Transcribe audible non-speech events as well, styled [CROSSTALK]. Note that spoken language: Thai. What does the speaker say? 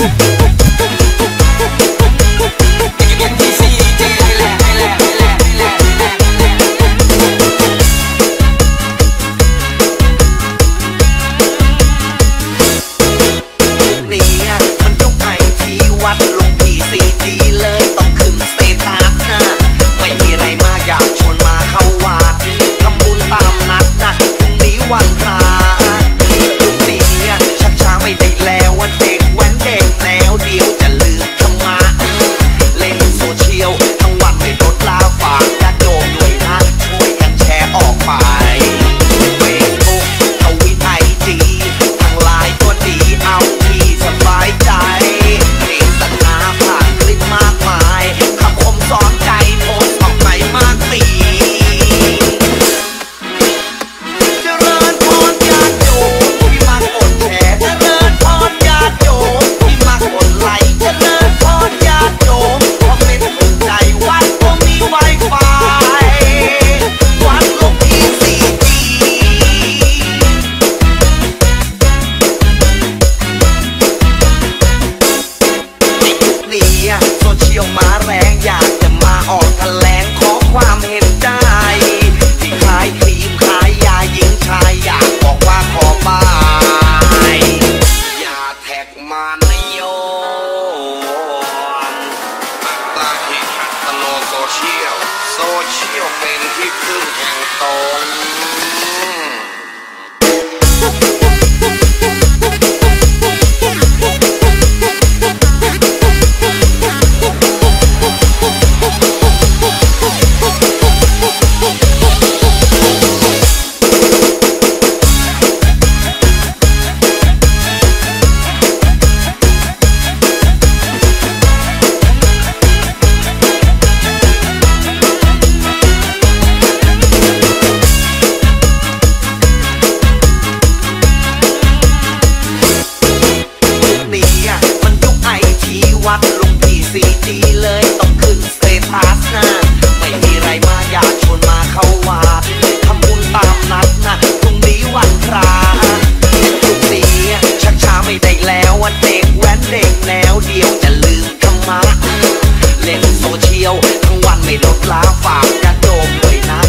Woo! [LAUGHS] เชียล โซเชียลเป็นที่พึ่งแห่งตน ซีจีเลยต้องขึ้นสเตตัสนะไม่มีไรมาอยากชวนมาเข้าวัดทำบุญตามนัดนะพรงนี้วันพระทุกนี้ชักช้าไม่ได้แล้วเด็กแว้นเด็กแนวเดียวจะลืมธรรมะเล่นโซเชียลทั้งวันไม่ลดละฝากกระโดมเลยนะ